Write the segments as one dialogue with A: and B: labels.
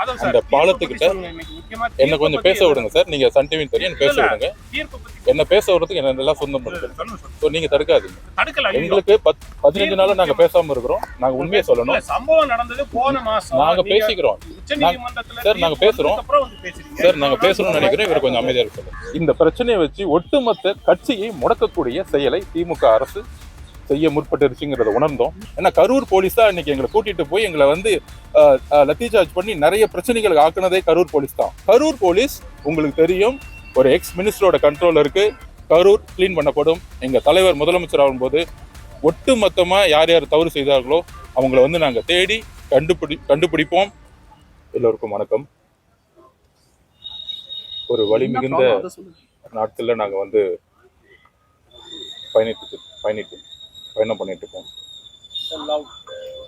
A: அதான்
B: அந்த
A: சார்,
B: பாலத்துக்கிட்ட என்ன கொஞ்சம் பேச விடுங்க சார். நீங்க சன் டிவின்னு தெரியும் பேச. விடுங்க. என்ன பேச விடுறதுக்கு என்ன எல்லாம் சொந்தம். ஸோ நீங்க தடுக்காதீங்க. எங்களுக்கு பத் பதினஞ்சு நாளா நாங்க பேசாம இருக்கிறோம். நாங்க உண்மையை சொல்லணும்.
A: சம்பவம் நடந்தது போன மாசம்.
B: நாங்க பேசிக்கிறோம். சார், நாங்க பேசுறோம்.
A: வந்ததுக்கு அப்புறம் வந்து பேசுறீங்க.
B: சார் நாங்க பேசணும்னு நினைக்கிறோம். இவர் கொஞ்சம் அமைதியா இருக்க இந்த பிரச்சனையை வச்சு ஒட்டுமொத்த கட்சியை முடக்கக்கூடிய செயலை திமுக அரசு செய்ய முற்பட்டுருச்சுங்கிறத உணர்ந்தோம். ஏன்னா கரூர் போலீஸ் தான் இன்னைக்கு எங்களை கூட்டிட்டு போய் எங்களை வந்து லத்தி சார்ஜ் பண்ணி நிறைய பிரச்சனைகள் ஆக்குனதே கரூர் போலீஸ் தான். கரூர் போலீஸ் உங்களுக்கு தெரியும் ஒரு எக்ஸ் மினிஸ்டரோட கண்ட்ரோல் இருக்கு. கரூர் க்ளீன் பண்ணப்படும். எங்க தலைவர் முதலமைச்சர் ஆகும்போது ஒட்டு மொத்தமா யார் யார் தவறு செய்தார்களோ அவங்கள வந்து நாங்க தேடி கண்டுபிடி கண்டுபிடிப்போம். எல்லோருக்கும் வணக்கம். ஒரு வழி மிகுந்த நாட்கள்ல நாங்க வந்து பயணித்து பயணித்து பயணம் பண்ணிட்டு இருக்கோம்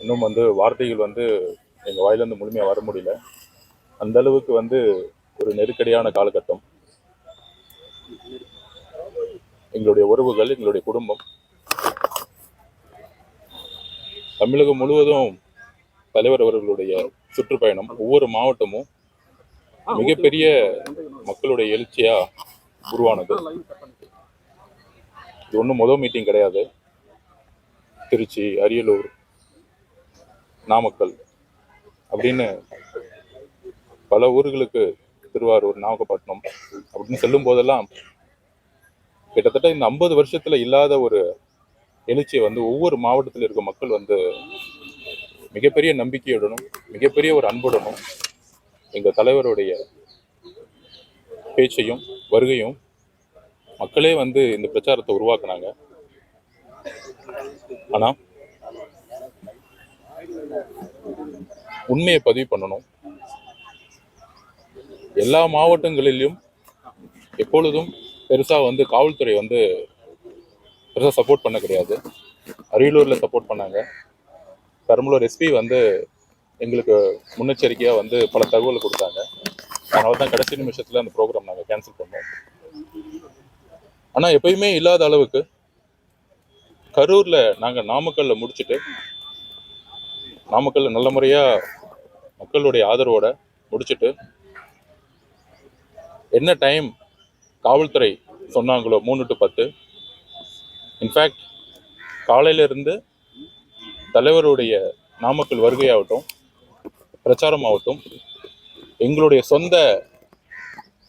B: இன்னும் வந்து வார்த்தைகள் வந்து எங்க வாயிலிருந்து முழுமையா வர முடியல. அந்த அளவுக்கு வந்து ஒரு நெருக்கடியான காலகட்டம். எங்களுடைய உறவுகள் எங்களுடைய குடும்பம். தமிழகம் முழுவதும் தலைவர் அவர்களுடைய சுற்றுப்பயணம் ஒவ்வொரு மாவட்டமும் மிகப்பெரிய மக்களுடைய எழுச்சியா உருவானது. இது ஒன்றும் முதல் மீட்டிங் கிடையாது. திருச்சி அரியலூர் நாமக்கல் அப்படின்னு பல ஊர்களுக்கு திருவாரூர் நாகப்பட்டினம் அப்படின்னு செல்லும் போதெல்லாம் கிட்டத்தட்ட இந்த ஐம்பது வருஷத்துல இல்லாத ஒரு எழுச்சியை வந்து ஒவ்வொரு மாவட்டத்தில் இருக்க மக்கள் வந்து மிகப்பெரிய நம்பிக்கையுடனும் மிகப்பெரிய ஒரு அன்புடனும் எங்கள் தலைவருடைய பேச்சையும் வருகையும் மக்களே வந்து இந்த பிரச்சாரத்தை உருவாக்குனாங்க. ஆனால் உண்மையை பதிவு பண்ணணும். எல்லா மாவட்டங்களிலும் எப்பொழுதும் பெருசா வந்து காவல்துறை வந்து பெருசா சப்போர்ட் பண்ண கிடையாது. அரியலூர்ல சப்போர்ட் பண்ணாங்க. பெரம்பலூர் எஸ்பி வந்து எங்களுக்கு முன்னெச்சரிக்கையா வந்து பல தகவல் கொடுத்தாங்க. அதனால தான் கடைசி நிமிஷத்துல அந்த ப்ரோக்ராம் நாங்கள் கேன்சல் பண்ணோம். ஆனால் எப்பயுமே இல்லாத அளவுக்கு கரூரில் நாங்கள் நாமக்கல்ல முடிச்சுட்டு நாமக்கல்ல நல்ல முறையாக மக்களுடைய ஆதரவோட முடிச்சுட்டு என்ன டைம் காவல்துறை சொன்னாங்களோ மூணு டு பத்து. இன்ஃபேக்ட் காலையிலிருந்து தலைவருடைய நாமக்கல் வருகையாகட்டும் பிரச்சாரம் ஆகட்டும் எங்களுடைய சொந்த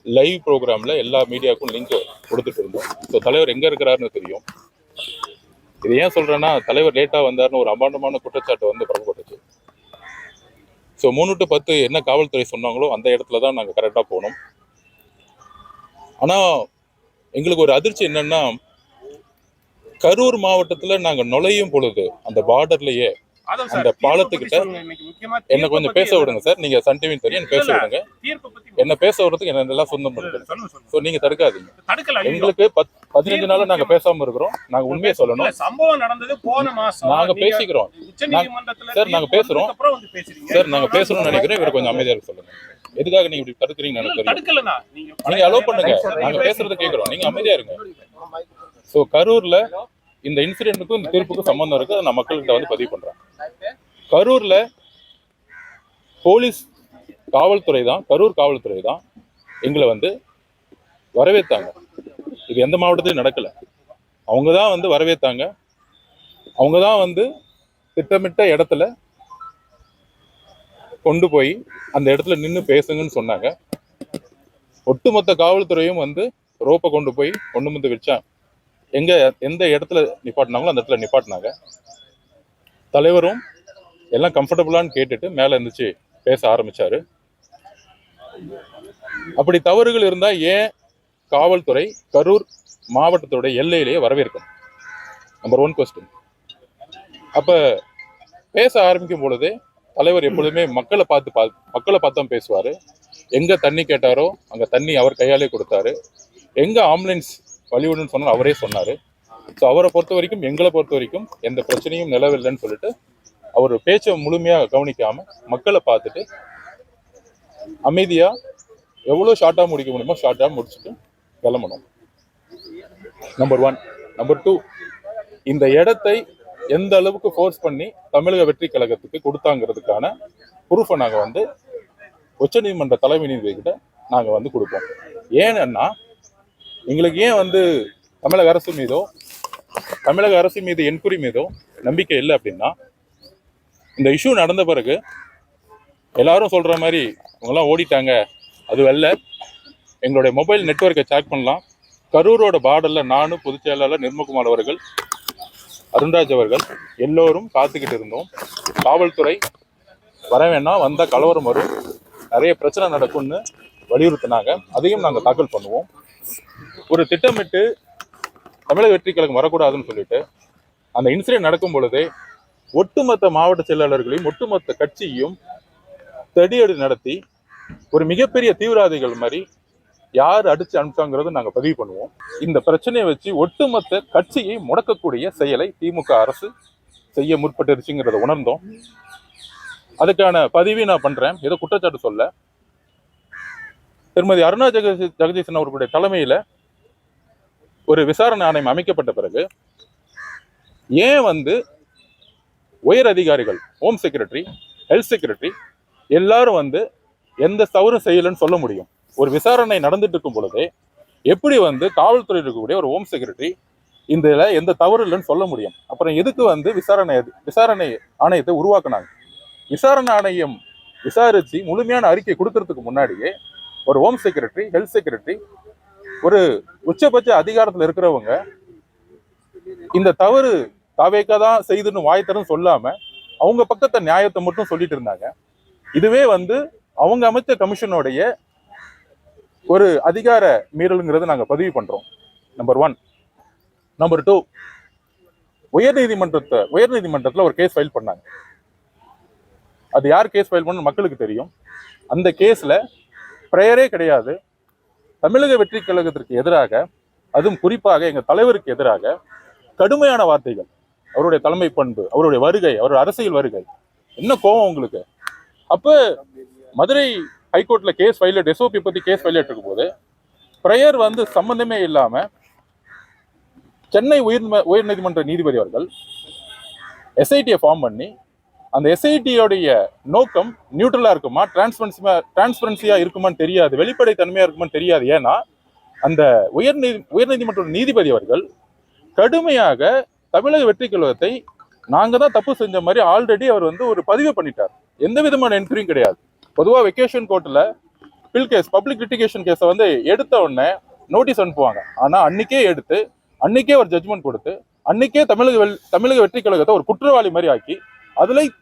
B: லைவ் ப்ரோக்ராம்ல எல்லா மீடியாவுக்கும் லிங்க் கொடுத்துட்டு இருந்தோம். ஸோ தலைவர் எங்கே இருக்கிறாருன்னு தெரியும். இது ஏன் சொல்றேன்னா தலைவர் லேட்டா வந்தாருன்னு ஒரு அபாண்டமான குற்றச்சாட்டு வந்து பரப்பப்பட்டுச்சு. ஸோ மூணு டு பத்து என்ன காவல்துறை சொன்னாங்களோ அந்த இடத்துல தான் நாங்கள் கரெக்டாக போனோம். ஆனால் எங்களுக்கு ஒரு அதிர்ச்சி என்னன்னா கரூர் மாவட்டத்தில் நாங்கள் நுழையும் பொழுது அந்த பார்டர்லயே அந்த பாலத்துக்கிட்ட என்ன கொஞ்சம் பேச விடுங்க சார். நீங்க சன் டிவின்னு தெரியும் பேச. விடுங்க. என்ன பேச விடுறதுக்கு என்ன எல்லாம் சொந்தம்
A: சொல்லுங்க.
B: ஸோ நீங்க தடுக்காதீங்க. எங்களுக்கு பத் பதினஞ்சு நாளா நாங்க பேசாம இருக்கிறோம். நாங்க உண்மையை சொல்லணும்.
A: சம்பவம் நடந்தது போன மாசம்.
B: நாங்க பேசிக்கிறோம். சார், நாங்க பேசுறோம். சார் நாங்க பேசணும்னு நினைக்கிறோம் இவர் கொஞ்சம் அமைதியா இருக்க சொல்லுங்க. எதுக்காக நீங்க இப்படி தடுக்கிறீங்கன்னு
A: இல்ல,
B: எனக்கு.
A: நீங்க
B: அலோவ் பண்ணுங்க. நாங்க. பேசுறத கேக்குறோம். நீங்க அமைதியா இருங்க. ஸோ கரூர்ல இந்த இன்சிடென்ட்டுக்கும் இந்த தீர்ப்புக்கும் சம்பந்தம் இருக்கு. அதை நான் மக்கள்கிட்ட வந்து பதிவு பண்றேன். கரூர்ல போலீஸ் காவல்துறை தான் கரூர் காவல்துறை தான் எங்களை வந்து வரவேற்றாங்க இது எந்த மாவட்டத்திலும் நடக்கல. அவங்க தான் வந்து வரவேத்தாங்க. அவங்க தான் வந்து திட்டமிட்ட இடத்துல கொண்டு போய் அந்த இடத்துல நின்று பேசுங்கன்னு சொன்னாங்க. ஒட்டுமொத்த காவல்துறையும் வந்து ரோப்பை கொண்டு போய் கொண்டு வந்து வச்சான் எங்க எந்த இடத்துல நிப்பாட்டினாங்களோ அந்த இடத்துல நிப்பாட்டினாங்க. தலைவரும் எல்லாம் கம்ஃபர்டபுளான்னு கேட்டுட்டு மேலே இருந்துச்சு பேச ஆரம்பிச்சாரு. அப்படி தவறுகள் இருந்தால் ஏன் காவல்துறை கரூர் மாவட்டத்தோட எல்லையிலேயே வரவேற்கும்? நம்பர் ஒன் கொஸ்டின் அப்போ பேச ஆரம்பிக்கும் பொழுது தலைவர் எப்பொழுதுமே மக்களை பார்த்து பா மக்களை பார்த்து தான் பேசுவார். எங்கே தண்ணி கேட்டாரோ அங்கே தண்ணி அவர் கையாலே கொடுத்தாரு. எங்கே ஆம்புலன்ஸ் வழிவிடுன்னு சொன்னாலும் அவரே சொன்னார். ஸோ அவரை பொறுத்த வரைக்கும் எங்களை பொறுத்த வரைக்கும் எந்த பிரச்சனையும் நிலவில்லைன்னு சொல்லிட்டு அவர் பேச்சை முழுமையாக கவனிக்காமல் மக்களை பார்த்துட்டு அமைதியா எவ்வளோ ஷார்ட்டாக முடிக்க முடியுமோ ஷார்ட்டாக முடிச்சுட்டு கிளம்பணும். நம்பர் ஒன் நம்பர் டூ இந்த இடத்தை எந்த அளவுக்கு ஃபோர்ஸ் பண்ணி தமிழக வெற்றி கழகத்துக்கு கொடுத்தாங்கிறதுக்கான ப்ரூஃபை நாங்கள் வந்து உச்சநீதிமன்ற தலைமை நீதிபதி கிட்ட நாங்கள் வந்து கொடுப்போம். ஏன்னா எங்களுக்கு ஏன் வந்து தமிழக அரசு மீதோ தமிழக அரசு மீது என்கொயரி மீதோ நம்பிக்கை இல்லை அப்படின்னா இந்த இஷ்யூ நடந்த பிறகு எல்லாரும் சொல்கிற மாதிரி இவங்கெல்லாம் ஓடிட்டாங்க. அது அல்ல எங்களுடைய மொபைல் நெட்வொர்க்கை செக் பண்ணலாம். கரூரோட பார்டர்ல நானும் பொதுச் செயலாளர் நிர்மகுமார் அவர்கள் அருண்ராஜ் அவர்கள் எல்லோரும் காத்துக்கிட்டு இருந்தோம். காவல்துறை வர வேணாம் வந்தால் கலவரம் வரும். நிறைய பிரச்சனை நடக்கும்னு வலியுறுத்தினாங்க. அதையும் நாங்கள் தாக்கல் பண்ணுவோம். ஒரு திட்டமிட்டு தமிழக வெற்றி கழகம் வரக்கூடாதுன்னு சொல்லிட்டு அந்த இன்சிடென்ட் நடக்கும் பொழுதே ஒட்டுமொத்த மாவட்ட செயலாளர்களையும் ஒட்டுமொத்த கட்சியையும் தடியடி நடத்தி ஒரு மிகப்பெரிய தீவிரவாதிகள் மாதிரி யார் அடிச்சு அனுப்பிச்சாங்கிறத நாங்கள் பதிவு பண்ணுவோம். இந்த பிரச்சனையை வச்சு ஒட்டுமொத்த கட்சியை முடக்கக்கூடிய செயலை திமுக அரசு செய்ய முற்பட்டுருச்சுங்கிறத உணர்ந்தோம். அதுக்கான பதிவை நான் பண்றேன். ஏதோ குற்றச்சாட்டு சொல்ல. திருமதி அருணா ஜெகதீ ஜெகதீசன் அவர்களுடைய தலைமையில் ஒரு விசாரணை ஆணையம் அமைக்கப்பட்ட பிறகு ஏன் வந்து உயர் அதிகாரிகள் ஹோம் செக்ரட்டரி ஹெல்த் செக்ரட்டரி எல்லாரும் வந்து எந்த தவறும் செய்யலைன்னு சொல்ல முடியும். ஒரு விசாரணை நடந்துட்டு இருக்கும் பொழுதே எப்படி வந்து காவல்துறையில் இருக்கக்கூடிய ஒரு ஹோம் செக்ரட்டரி இந்த எந்த தவறு இல்லைன்னு சொல்ல முடியும். அப்புறம் எதுக்கு வந்து விசாரணை விசாரணை ஆணையத்தை உருவாக்குனாங்க? விசாரணை ஆணையம் விசாரித்து முழுமையான அறிக்கை கொடுக்கறதுக்கு முன்னாடியே ஒரு ஹோம் செக்ரட்டரி ஹெல்த் செக்ரட்டரி ஒரு உச்சபட்ச அதிகாரத்தில் இருக்கிறவங்க இந்த தவறு தாவேக்கா தான் செய்துன்னு வாய்த்தரும் சொல்லாமல் அவங்க பக்கத்தை நியாயத்தை மட்டும் சொல்லிட்டு இருந்தாங்க. இதுவே வந்து அவங்க அமைச்ச கமிஷனுடைய ஒரு அதிகார மீறலுங்கிறத நாங்கள் பதிவு பண்ணுறோம் நம்பர் ஒன் நம்பர் டூ உயர்நீதிமன்றத்தை உயர்நீதிமன்றத்தில் ஒரு கேஸ் ஃபைல் பண்ணாங்க. அது யார் கேஸ் ஃபைல் பண்ண மக்களுக்கு தெரியும். அந்த கேஸில் ப்ரேயரே கிடையாது. தமிழக வெற்றி கழகத்திற்கு எதிராக அதுவும் குறிப்பாக எங்கள் தலைவருக்கு எதிராக கடுமையான வார்த்தைகள். அவருடைய தலைமை பண்பு அவருடைய வருகை அவருடைய அரசியல் வருகை. என்ன கோவம் உங்களுக்கு? அப்போ மதுரை ஹைகோர்ட்டில் கேஸ் ஃபைல் எஸ்ஓபி பற்றி கேஸ் ஃபைல் இருக்கும் போது ப்ரேயர் வந்து சம்மந்தமே இல்லாமல் சென்னை உயர் உயர் நீதிமன்ற நீதிபதி அவர்கள் எஸ்ஐடியை ஃபார்ம் பண்ணி அந்த எஸ்ஐடியோடைய நோக்கம் நியூட்ரலாக இருக்குமா டிரான்ஸ்பரன்சியா டிரான்ஸ்பரன்சியாக இருக்குமான்னு தெரியாது வெளிப்படை தன்மையாக இருக்குமான்னு தெரியாது. ஏன்னா அந்த உயர் நீதி உயர்நீதிமன்ற நீதிபதி அவர்கள் கடுமையாக தமிழக வெற்றி கழகத்தை நாங்கள் தான் தப்பு செஞ்ச மாதிரி ஆல்ரெடி அவர் வந்து ஒரு பதிவு பண்ணிட்டார். எந்த விதமான என்ட்ரியும் கிடையாது. பொதுவாக வெக்கேஷன் கோர்ட்டில் பில் கேஸ் பப்ளிக் லிட்டிகேஷன் கேஸை வந்து எடுத்த உடனே நோட்டீஸ் அனுப்புவாங்க. ஆனால் அன்னைக்கே எடுத்து அன்னைக்கே ஒரு ஜட்ஜ்மெண்ட் கொடுத்து அன்னைக்கே தமிழக வெல் தமிழக வெற்றி கழகத்தை ஒரு குற்றவாளி மாதிரி ஆக்கி அதில்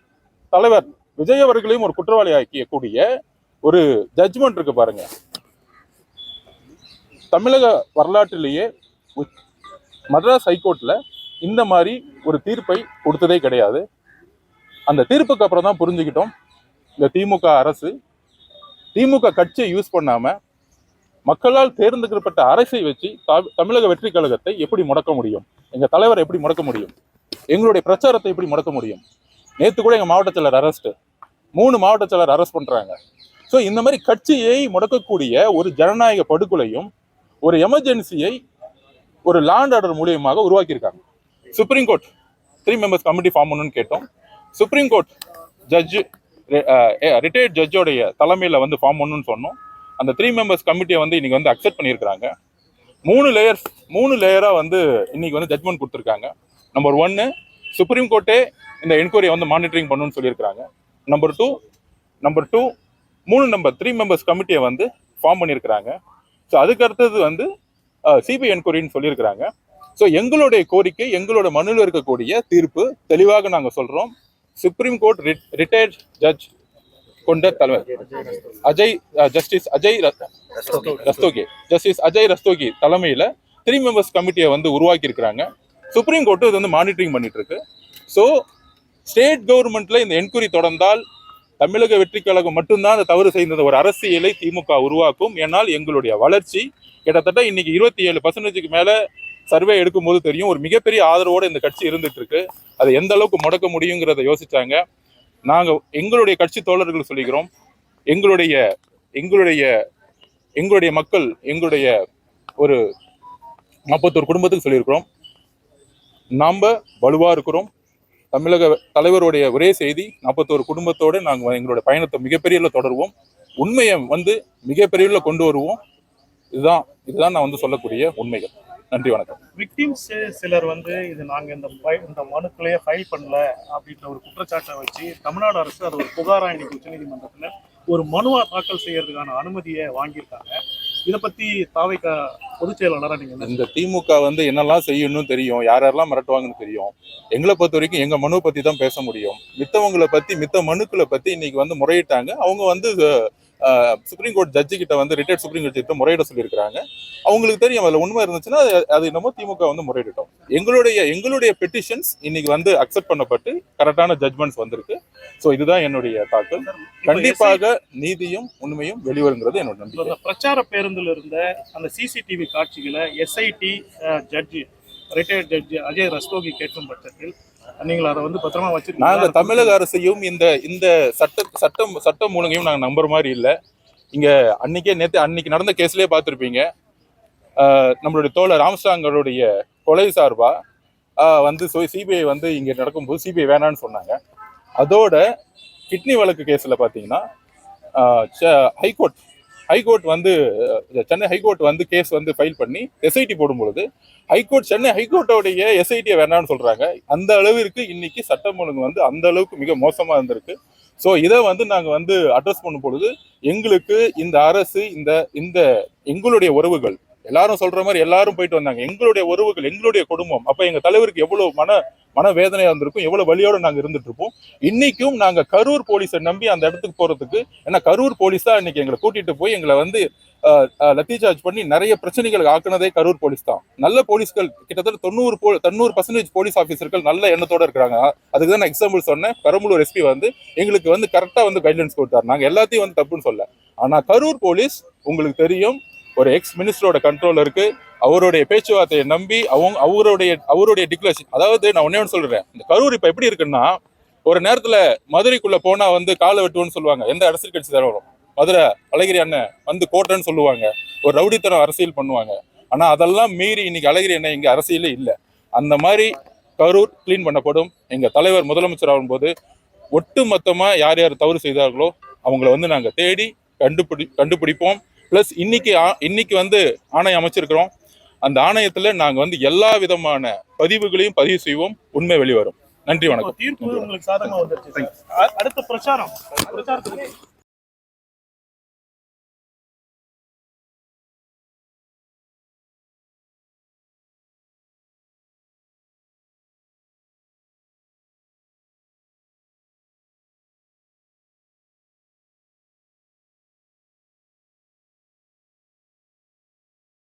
B: தலைவர் விஜய் அவர்களையும் ஒரு குற்றவாளி ஆக்கியக்கூடிய ஒரு ஜட்ஜ்மெண்ட் இருக்கு பாருங்க. தமிழக வரலாற்றிலேயே உச்- ஹைகோர்ட்டில் இந்த மாதிரி ஒரு தீர்ப்பை கொடுத்ததே கிடையாது. அந்த தீர்ப்புக்கு அப்புறம் தான் புரிஞ்சுக்கிட்டோம். இந்த திமுக அரசு திமுக கட்சியை யூஸ் பண்ணாம மக்களால் தேர்ந்தெடுக்கப்பட்ட அரசை வச்சு தமிழக வெற்றி கழகத்தை எப்படி முடக்க முடியும்? எங்க தலைவரை எப்படி முடக்க முடியும்? எங்களுடைய பிரச்சாரத்தை எப்படி முடக்க முடியும்? நேற்று கூட எங்க மாவட்ட செயலர் அரெஸ்ட் மூணு மாவட்ட செயலர் அரெஸ்ட் பண்றாங்க. ஸோ இந்த மாதிரி கட்சியை முடக்கக்கூடிய ஒரு ஜனநாயக படுகொலையும் ஒரு எமர்ஜென்சியை ஒரு லேண்ட் ஆர்டர் மூலியமாக உருவாக்கியிருக்காங்க. Supreme court three members committee form பண்ணணும்னு கேட்டோம். சுப்ரீம் கோர்ட் ஜட்ஜு ரிட்டையர்ட் ஜட்ஜோடைய தலைமையில் வந்து ஃபார்ம் பண்ணணும்னு சொன்னோம். அந்த த்ரீ மெம்பர்ஸ் கமிட்டியை வந்து இன்றைக்கி வந்து அக்செப்ட் பண்ணியிருக்கிறாங்க. மூணு லேயர்ஸ் மூணு லேயராக வந்து இன்றைக்கி வந்து ஜட்மெண்ட் கொடுத்துருக்காங்க. நம்பர் ஒன்று சுப்ரீம் கோர்ட்டே இந்த என்கொயரியை வந்து மானிட்டரிங் பண்ணுன்னு சொல்லியிருக்கிறாங்க. நம்பர் டூ நம்பர் டூ மூணு நம்பர் த்ரீ மெம்பர்ஸ் கமிட்டியை வந்து ஃபார்ம் பண்ணியிருக்கிறாங்க. ஸோ அதுக்கு அடுத்தது வந்து uh, சிபிஐ என்கொயரின்னு சொல்லியிருக்கிறாங்க. ஸோ எங்களுடைய கோரிக்கை எங்களோட மனுவில் இருக்கக்கூடிய தீர்ப்பு தெளிவாக நாங்கள் சொல்கிறோம் சுப்ரீம் கோர்ட் ரிட்டையர்ட் ஜட்ஜ் கொண்ட தலைவர். அஜய் ஜஸ்டிஸ் அஜய் ரஸ்தோகி. ஜஸ்டிஸ் அஜய் ரஸ்தோகி தலைமையில த்ரீ மெம்பர்ஸ் கமிட்டியை வந்து உருவாக்கி இருக்கிறாங்க சுப்ரீம் கோர்ட் இது வந்து மானிட்டரிங் பண்ணிட்டு இருக்கு ஸோ ஸ்டேட் கவர்மெண்ட்ல இந்த என்கொயரி தொடர்ந்தால் தமிழக வெற்றி கழகம் மட்டும்தான் அந்த தவறு செய்த ஒரு அரசியலை திமுக உருவாக்கும். ஏன்னால் எங்களுடைய வளர்ச்சி கிட்டத்தட்ட இன்னைக்கு இருபத்தி ஏழு பர்சன்டேஜுக்கு மேல சர்வே எடுக்கும்போது தெரியும். ஒரு மிகப்பெரிய ஆதரவோடு இந்த கட்சி இருந்துட்டு இருக்கு அதை எந்த அளவுக்கு முடக்க முடியுங்கிறத யோசிச்சாங்க. நாங்கள் எங்களுடைய கட்சி தோழர்கள் சொல்லிக்கிறோம். எங்களுடைய எங்களுடைய எங்களுடைய மக்கள் எங்களுடைய ஒரு நாற்பத்தோரு குடும்பத்துக்கு சொல்லியிருக்கிறோம். நாம் வலுவாக இருக்கிறோம். தமிழக தலைவருடைய ஒரே செய்தி நாற்பத்தோரு குடும்பத்தோடு நாங்கள் எங்களுடைய பயணத்தை மிகப்பெரிய தொடருவோம். உண்மையை வந்து மிகப்பெரிய கொண்டு வருவோம். இதுதான் இதுதான் நான் வந்து சொல்லக்கூடிய உண்மைகள். நன்றி வணக்கம்.
C: விக்டிம்ஸ் சிலர் வந்து இது நாங்க இந்த இந்த மனுக்களையே ஃபைல் பண்ணல அப்படின்ற ஒரு குற்றச்சாட்டை வச்சு தமிழ்நாடு அரசு அது ஒரு புகாரா இன்னைக்கு உச்சநீதிமன்றத்துல ஒரு மனுவா தாக்கல் செய்யறதுக்கான அனுமதியை வாங்கியிருக்காங்க. இதை பத்தி தாவைக்க பொதுச் செயலாளரா நீங்க என்ன
B: இந்த திமுக வந்து என்னெல்லாம் செய்யணும்னு தெரியும் யார் யாரெல்லாம் மிரட்டுவாங்கன்னு தெரியும் எங்களை பொறுத்த வரைக்கும் எங்க மனு பத்தி தான் பேச முடியும். மித்தவங்களை பத்தி மித்த மனுக்களை பத்தி இன்னைக்கு வந்து முறையிட்டாங்க. அவங்க வந்து சுப்ரீம் கோர்ட் ஜட்ஜி கிட்ட வந்து ரிட்டையர்ட் சுப்ரீம் கோர்ட் கிட்ட முறையிட சொல்லியிருக்காங்க அவங்களுக்கு தெரியும் அதுல உண்மை இருந்துச்சுன்னா அது- என்னமோ திமுக வந்து முறையிட்டோம் எங்களுடைய எங்களுடைய பெட்டிஷன்ஸ் இன்னைக்கு வந்து அக்செப்ட் பண்ணப்பட்டு கரெக்டான ஜட்மெண்ட்ஸ் வந்திருக்கு. ஸோ இதுதான் என்னுடைய தாக்கல் கண்டிப்பாக நீதியும் உண்மையும் வெளிவருங்கிறது என்னோட நம்பிக்கை.
C: பிரச்சார பேருந்துல இருந்த அந்த சிசிடிவி காட்சிகளை SIT judge retired judge Ajay Rastogi கேட்கும் பட்சத்தில் நீங்கள் அதை வந்து பத்திரமா
B: வச்சு
C: நாங்கள்
B: தமிழக அரசையும் இந்த இந்த சட்ட சட்டம் சட்டம் மூலங்கையும் நாங்கள் நம்புற மாதிரி இல்லை. இங்கே அன்னைக்கே நேற்று அன்னைக்கு நடந்த கேஸ்லயே பார்த்துருப்பீங்க நம்மளுடைய தோழர் ராமசாங்கருடைய கொலை சார்பாக வந்து சிபிஐ வந்து இங்கே நடக்கும்போது சிபிஐ வேணான்னு சொன்னாங்க. அதோட கிட்னி வழக்கு கேஸில் பார்த்தீங்கன்னா ஹைகோர்ட் ஹைகோர்ட் வந்து சென்னை ஹைகோர்ட் வந்து கேஸ் வந்து ஃபைல் பண்ணி எஸ்ஐடி போடும்பொழுது ஹைகோர்ட் சென்னை ஹைகோர்ட்டோடைய எஸ்ஐடியை வேணாம்னு சொல்கிறாங்க அந்த அளவிற்கு இன்னைக்கு சட்டம் ஒழுங்கு வந்து அந்த அளவுக்கு மிக மோசமாக இருந்திருக்கு. ஸோ இதை வந்து நாங்கள் வந்து அட்ரஸ் பண்ணும் பொழுது எங்களுக்கு இந்த அரசு இந்த இந்த எங்களுடைய உறவுகள் எல்லாரும் சொல்ற மாதிரி எல்லாரும் போயிட்டு வந்தாங்க. எங்களுடைய உறவுகள் எங்களுடைய குடும்பம். அப்ப எங்க தலைவருக்கு எவ்வளவு மன மனவேதனையா இருந்திருக்கும் எவ்வளவு வலியோட நாங்க இருந்துட்டு இருப்போம். இன்னைக்கும் நாங்க கரூர் போலீஸை நம்பி அந்த இடத்துக்கு போறதுக்கு ஏன்னா கரூர் போலீஸ் தான் இன்னைக்கு எங்களை கூட்டிட்டு போய் எங்களை வந்து லத்தி சார்ஜ் பண்ணி நிறைய பிரச்சனைகளுக்கு ஆக்குனதே கரூர் போலீஸ் தான். நல்ல போலீஸ்கள் கிட்டத்தட்ட தொண்ணூறு போ தொண்ணூறு பர்சன்டேஜ் போலீஸ் ஆஃபீஸர்கள் நல்ல எண்ணத்தோட இருக்கிறாங்க. அதுக்கு தான் நான் எக்ஸாம்பிள் சொன்னேன். பெரம்பலூர் எஸ்பி வந்து எங்களுக்கு வந்து கரெக்டாக வந்து கைட்லைன்ஸ் கொடுத்தாரு. நாங்கள் எல்லாத்தையும் வந்து தப்புன்னு சொல்ல ஆனால் கரூர் போலீஸ் உங்களுக்கு தெரியும் ஒரு எக்ஸ் மினிஸ்டரோட கண்ட்ரோல் இருக்கு. அவருடைய பேச்சுவார்த்தையை நம்பி அவங்க அவருடைய அவருடைய டிக்ளரேஷன் அதாவது நான் ஒன்னே ஒன்று சொல்றேன். இந்த கரூர் இப்போ எப்படி இருக்குன்னா ஒரு நேரத்தில் மதுரைக்குள்ள போனா வந்து காலை வெட்டுவோன்னு சொல்லுவாங்க. எந்த அரசியல் கட்சி தரவரும் மதுரை அழகிரி அண்ணன் வந்து கோட்டைன்னு சொல்லுவாங்க. ஒரு ரவுடித்தனம் அரசியல் பண்ணுவாங்க. ஆனால் அதெல்லாம் மீறி இன்னைக்கு அழகிரி அண்ணன் இங்கே அரசியலே இல்லை. அந்த மாதிரி கரூர் க்ளீன் பண்ணப்படும். எங்கள் தலைவர் முதலமைச்சர் ஆகும்போது ஒட்டு மொத்தமாக யார் யார் தவறு செய்தார்களோ அவங்கள வந்து நாங்கள் தேடி கண்டுபிடி கண்டுபிடிப்போம். ப்ளஸ் இன்னைக்கு இன்னைக்கு வந்து ஆணையம் அமைச்சிருக்கிறோம். அந்த ஆணையத்துல நாங்க வந்து எல்லா விதமான பதிவுகளையும் பதிவு செய்வோம். உண்மை வெளிவரும். நன்றி வணக்கம்.
C: தீர்ப்பு உங்களுக்கு சாதகமாக வந்துருச்சு அடுத்த பிரச்சாரம். பிரச்சாரத்துக்கு